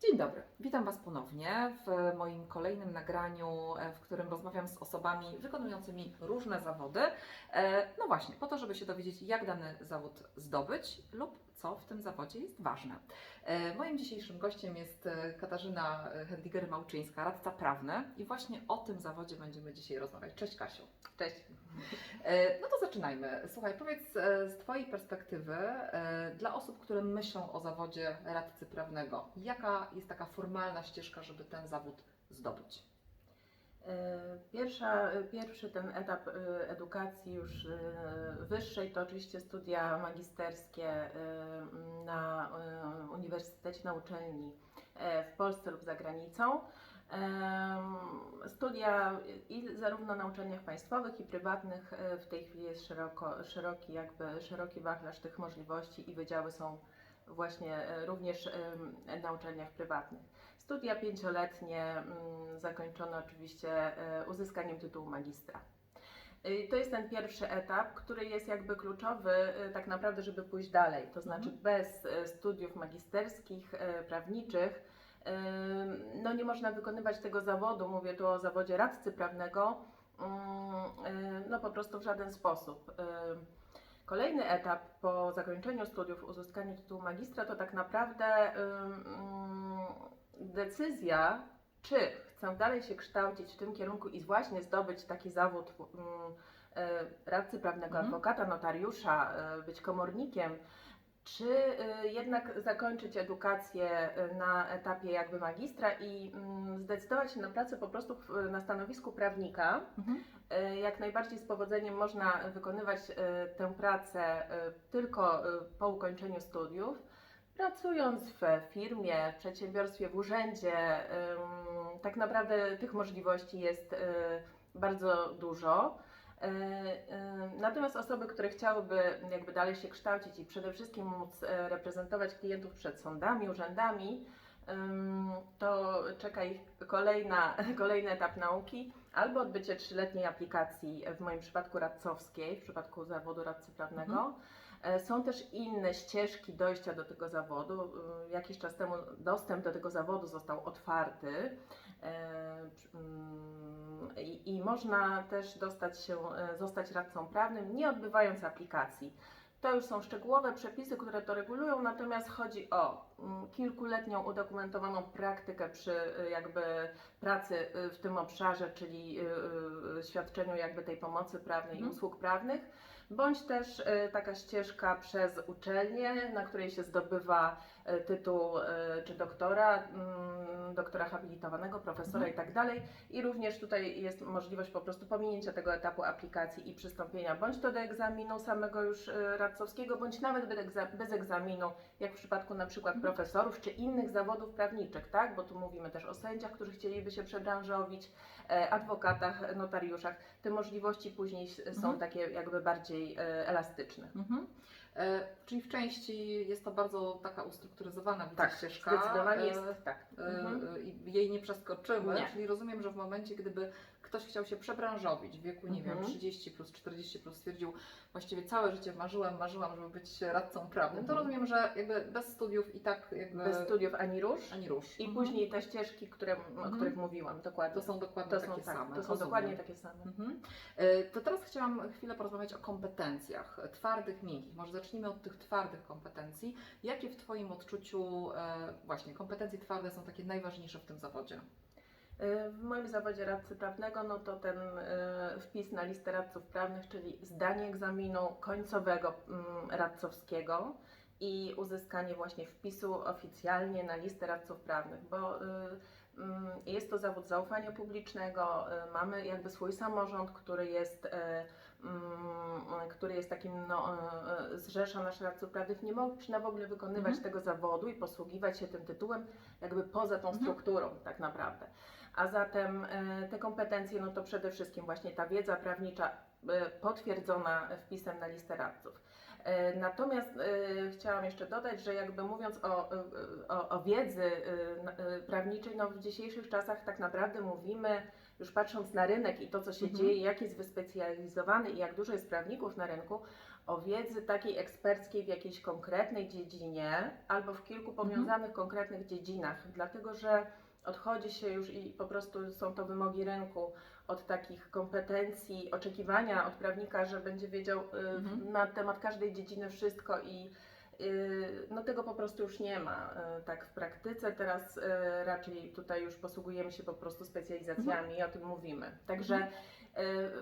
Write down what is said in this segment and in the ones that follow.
Dzień dobry, witam Was ponownie w moim kolejnym nagraniu, e, w którym rozmawiam z osobami wykonującymi różne zawody. E, No właśnie, po to, żeby się dowiedzieć, jak dany zawód zdobyć lub co w tym zawodzie jest ważne. E, Moim dzisiejszym gościem jest e, Katarzyna Hendiger-Małczyńska, radca prawny i właśnie o tym zawodzie będziemy dzisiaj rozmawiać. Cześć Kasiu. Cześć. E, No to zaczynajmy. Słuchaj, powiedz e, z Twojej perspektywy, e, dla osób, które myślą o zawodzie radcy prawnego, jaka jest taka formalna ścieżka, żeby ten zawód zdobyć? Pierwsza, pierwszy ten etap e, edukacji już e, wyższej to oczywiście studia magisterskie e, na uniwersytecie, na uczelni e, w Polsce lub za granicą. Studia i zarówno na uczelniach państwowych i prywatnych e, w tej chwili jest szeroko, szeroki, jakby szeroki wachlarz tych możliwości i wydziały są właśnie e, również na uczelniach prywatnych. Studia pięcioletnie mm, zakończone oczywiście e, uzyskaniem tytułu magistra. Y, To jest ten pierwszy etap, który jest jakby kluczowy y, tak naprawdę, żeby pójść dalej. To znaczy Mhm. bez e, studiów magisterskich, e, prawniczych, no nie można wykonywać tego zawodu, mówię tu o zawodzie radcy prawnego, y, no po prostu w żaden sposób. Kolejny etap po zakończeniu studiów, uzyskaniu tytułu magistra, to tak naprawdę ym, decyzja, czy chcę dalej się kształcić w tym kierunku i właśnie zdobyć taki zawód ym, e, radcy prawnego, Mhm. adwokata, notariusza, e, być komornikiem, czy e, jednak zakończyć edukację na etapie jakby magistra i mm, zdecydować się na pracę po prostu na stanowisku prawnika. E, Jak najbardziej z powodzeniem można wykonywać tę pracę tylko po ukończeniu studiów. Pracując w firmie, w przedsiębiorstwie, w urzędzie, tak naprawdę tych możliwości jest e, bardzo dużo. E, e, Natomiast osoby, które chciałyby jakby dalej się kształcić i przede wszystkim móc reprezentować klientów przed sądami, urzędami, to czeka ich kolejna, kolejny etap nauki albo odbycie trzyletniej aplikacji, w moim przypadku radcowskiej, w przypadku zawodu radcy prawnego. E, Są też inne ścieżki dojścia do tego zawodu. E, Jakiś czas temu dostęp do tego zawodu został otwarty e, mm, i, można też dostać się, e, zostać radcą prawnym, nie odbywając aplikacji. To już są szczegółowe przepisy, które to regulują, natomiast chodzi o kilkuletnią udokumentowaną praktykę przy e, jakby pracy e, w tym obszarze, czyli e, świadczeniu jakby tej pomocy prawnej i Mhm. usług prawnych, bądź też taka ścieżka przez uczelnię, na której się zdobywa tytuł czy doktora, mm, doktora habilitowanego, profesora Mhm. i tak dalej. I również tutaj jest możliwość po prostu pominięcia tego etapu aplikacji i przystąpienia bądź to do egzaminu samego już radcowskiego, bądź nawet bez, egza- bez egzaminu, jak w przypadku na przykład. Profesorów czy innych zawodów prawniczych, tak? Bo tu mówimy też o sędziach, którzy chcieliby się przebranżowić, e, adwokatach, notariuszach. Te możliwości później są Mhm. takie jakby bardziej e, elastyczne. Mhm. E, czyli w części jest to bardzo taka ustrukturyzowana Tak, ścieżka. Zdecydowanie e, jest tak. e, Mhm. i jej nie przeskoczymy, Nie. czyli rozumiem, że w momencie, gdyby ktoś chciał się przebranżowić w wieku, nie wiem, Mhm. 30 plus, 40 plus, stwierdził, właściwie całe życie marzyłem, marzyłam, żeby być radcą prawnym, to Mhm. rozumiem, że jakby bez studiów i tak jakby Bez studiów ani róż. ani rusz. I Mhm. później te ścieżki, które, o Mhm. których mówiłam, dokładnie. To są dokładnie To są, takie tak, same. to są rozumiem. dokładnie takie same. Mhm. To teraz chciałam chwilę porozmawiać o kompetencjach twardych, miękkich. Może zacznijmy od tych twardych kompetencji. Jakie w Twoim odczuciu e, właśnie kompetencje twarde są takie najważniejsze w tym zawodzie? Y, W moim zawodzie radcy prawnego, no to ten y, wpis na listę radców prawnych, czyli zdanie egzaminu końcowego mm, radcowskiego i uzyskanie właśnie wpisu oficjalnie na listę radców prawnych, bo y, mm, jest to zawód zaufania publicznego, y, mamy jakby swój samorząd, który jest, który jest takim, no, y, y, zrzesza naszych radców prawnych, nie można w ogóle wykonywać Mhm. tego zawodu i posługiwać się tym tytułem jakby poza tą Mhm. strukturą tak naprawdę. A zatem e, te kompetencje, no to przede wszystkim właśnie ta wiedza prawnicza e, potwierdzona wpisem na listę radców. E, Natomiast e, chciałam jeszcze dodać, że jakby mówiąc o, o, o wiedzy e, prawniczej, no w dzisiejszych czasach tak naprawdę mówimy, już patrząc na rynek i to, co się Mhm. dzieje, jak jest wyspecjalizowany i jak dużo jest prawników na rynku, o wiedzy takiej eksperckiej w jakiejś konkretnej dziedzinie albo w kilku powiązanych konkretnych dziedzinach, dlatego że odchodzi się już i po prostu są to wymogi rynku od takich kompetencji, oczekiwania od prawnika, że będzie wiedział y, Mhm. na temat każdej dziedziny wszystko i y, no tego po prostu już nie ma y, tak w praktyce. Teraz raczej tutaj już posługujemy się po prostu specjalizacjami i o tym mówimy. Także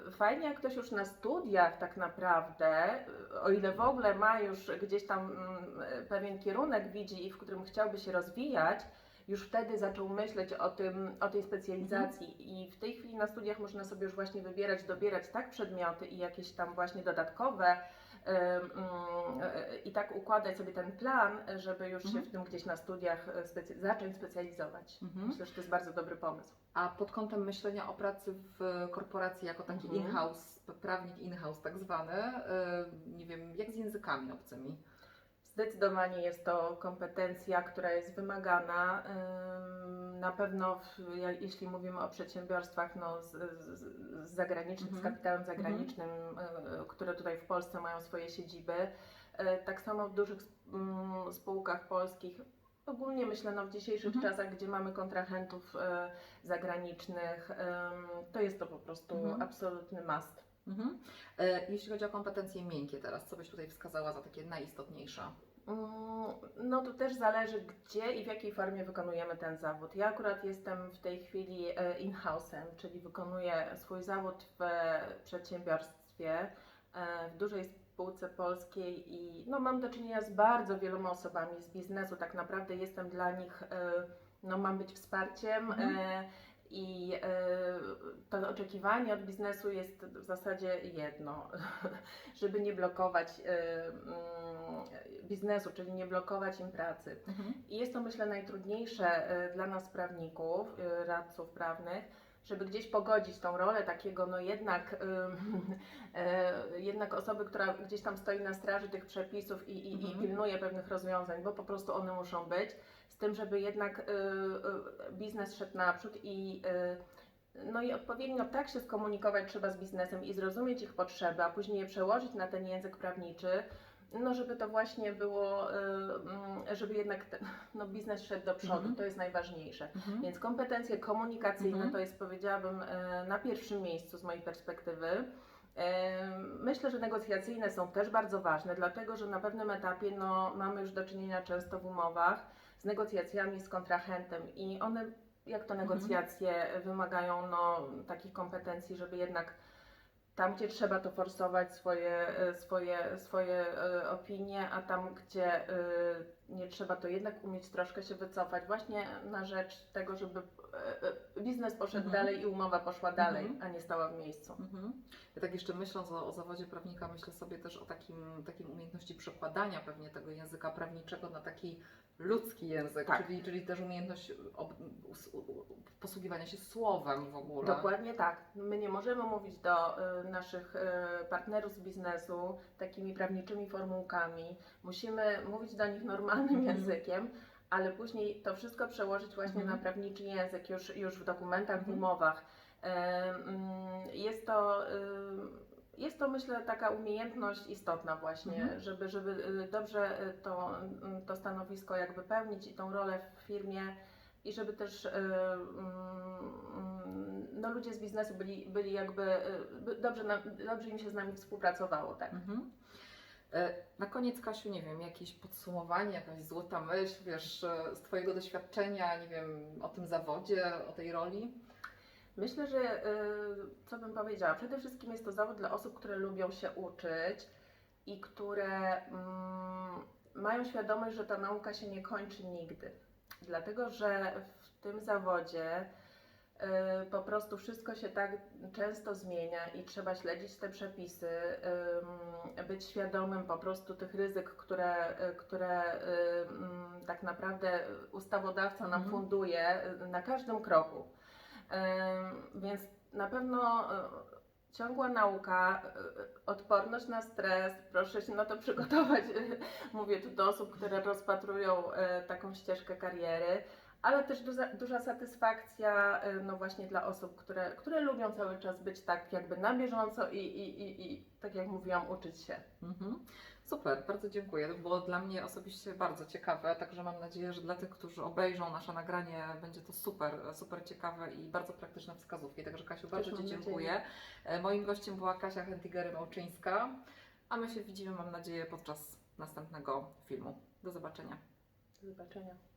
y, fajnie jak ktoś już na studiach tak naprawdę, o ile w ogóle ma już gdzieś tam mm, pewien kierunek widzi i w którym chciałby się rozwijać, już wtedy zaczął myśleć o, tym, o tej specjalizacji i w tej chwili na studiach można sobie już właśnie wybierać, dobierać tak przedmioty i jakieś tam właśnie dodatkowe y, i tak układać sobie ten plan, żeby już się Mhm. w tym gdzieś na studiach y, specy- zacząć specjalizować. Mhm. Myślę, że to jest bardzo dobry pomysł. A pod kątem myślenia o pracy w korporacji jako taki Mhm. in-house, prawnik in-house tak zwany, y, nie wiem, jak z językami obcymi? Zdecydowanie jest to kompetencja, która jest wymagana. Ym, Na pewno, w, jeśli mówimy o przedsiębiorstwach no, z, z, z zagranicznym, z Mhm. kapitałem zagranicznym, które tutaj w Polsce mają swoje siedziby, y, tak samo w dużych mm, spółkach polskich. Ogólnie myślę, no, w dzisiejszych Mhm. czasach, gdzie mamy kontrahentów y, zagranicznych, to jest to po prostu Mhm. absolutny must. Mhm. E, Jeśli chodzi o kompetencje miękkie teraz, co byś tutaj wskazała za takie najistotniejsze? Mm, No to też zależy, gdzie i w jakiej formie wykonujemy ten zawód. Ja akurat jestem w tej chwili e, in-house'em, czyli wykonuję swój zawód w przedsiębiorstwie, e, w dużej spółce polskiej i no, mam do czynienia z bardzo wieloma osobami z biznesu. Tak naprawdę jestem dla nich, no mam być wsparciem. Mhm. I e, to oczekiwanie od biznesu jest w zasadzie jedno, żeby nie blokować e, mm, biznesu, czyli nie blokować im pracy. Mhm. I jest to myślę najtrudniejsze e, dla nas prawników, radców prawnych, żeby gdzieś pogodzić tą rolę takiego, no jednak, ym, e, jednak osoby, która gdzieś tam stoi na straży tych przepisów i, i, i Mhm. pilnuje pewnych rozwiązań, bo po prostu one muszą być, z tym, żeby jednak y, y, biznes szedł naprzód i y, no i odpowiednio tak się skomunikować trzeba z biznesem i zrozumieć ich potrzeby, a później je przełożyć na ten język prawniczy, no żeby to właśnie było, y, mm, żeby jednak ten, no, biznes szedł do przodu, Mhm. to jest najważniejsze. Mhm. Więc kompetencje komunikacyjne Mhm. to jest powiedziałabym e, na pierwszym miejscu z mojej perspektywy. E, Myślę, że negocjacyjne są też bardzo ważne, dlatego że na pewnym etapie no, mamy już do czynienia często w umowach z negocjacjami z kontrahentem i one, jak to negocjacje, wymagają no, takich kompetencji, żeby jednak tam, gdzie trzeba to forsować swoje, e, swoje, swoje e, opinie, a tam, gdzie e, nie trzeba, to jednak umieć troszkę się wycofać właśnie na rzecz tego, żeby e, e, biznes poszedł Mhm. dalej i umowa poszła dalej, Mhm. a nie stała w miejscu. Mhm. Ja tak jeszcze myśląc o, o zawodzie prawnika, myślę sobie też o takim, takim umiejętności przekładania pewnie tego języka prawniczego na taki ludzki język, Tak. czyli, czyli też umiejętność ob, posługiwania się słowem w ogóle. Dokładnie tak. My nie możemy mówić do y, naszych y, partnerów z biznesu takimi prawniczymi formułkami. Musimy mówić do nich normalnym Mhm. językiem, ale później to wszystko przełożyć właśnie Mhm. na prawniczy język już, już w dokumentach, w Mhm. umowach. Mm, Jest to, ym, jest to myślę taka umiejętność istotna właśnie, Mhm. żeby, żeby y, dobrze y, to, y, to stanowisko jakby pełnić i tą rolę w firmie i żeby też y, mm, no, ludzie z biznesu byli, byli jakby y, by- dobrze, dobrze im się z nami współpracowało, tak. Mhm. E, Na koniec, Kasiu, nie wiem, jakieś podsumowanie, jakaś złota myśl, wiesz, e, z Twojego doświadczenia, nie wiem, o tym zawodzie, o tej roli? Myślę, że y, co bym powiedziała, przede wszystkim jest to zawód dla osób, które lubią się uczyć i które mm, mają świadomość, że ta nauka się nie kończy nigdy. Dlatego, że w tym zawodzie po prostu wszystko się tak często zmienia i trzeba śledzić te przepisy, być świadomym po prostu tych ryzyk, które, y, które y, mm, tak naprawdę ustawodawca nam Mhm. funduje y, na każdym kroku. Więc na pewno y, ciągła nauka, y, odporność na stres, proszę się na to przygotować. Mówię tu do osób, które rozpatrują y, taką ścieżkę kariery, ale też duża, duża satysfakcja, y, no właśnie dla osób, które, które lubią cały czas być tak jakby na bieżąco i, i, i, i tak jak mówiłam, uczyć się. Mhm. Super, bardzo dziękuję. To było dla mnie osobiście bardzo ciekawe, także mam nadzieję, że dla tych, którzy obejrzą nasze nagranie, będzie to super, super ciekawe i bardzo praktyczne wskazówki. Także Kasiu, bardzo Ci nadzieję. dziękuję. E, Moim gościem była Kasia Hentigery-Małczyńska, a my się widzimy, mam nadzieję, podczas następnego filmu. Do zobaczenia. Do zobaczenia.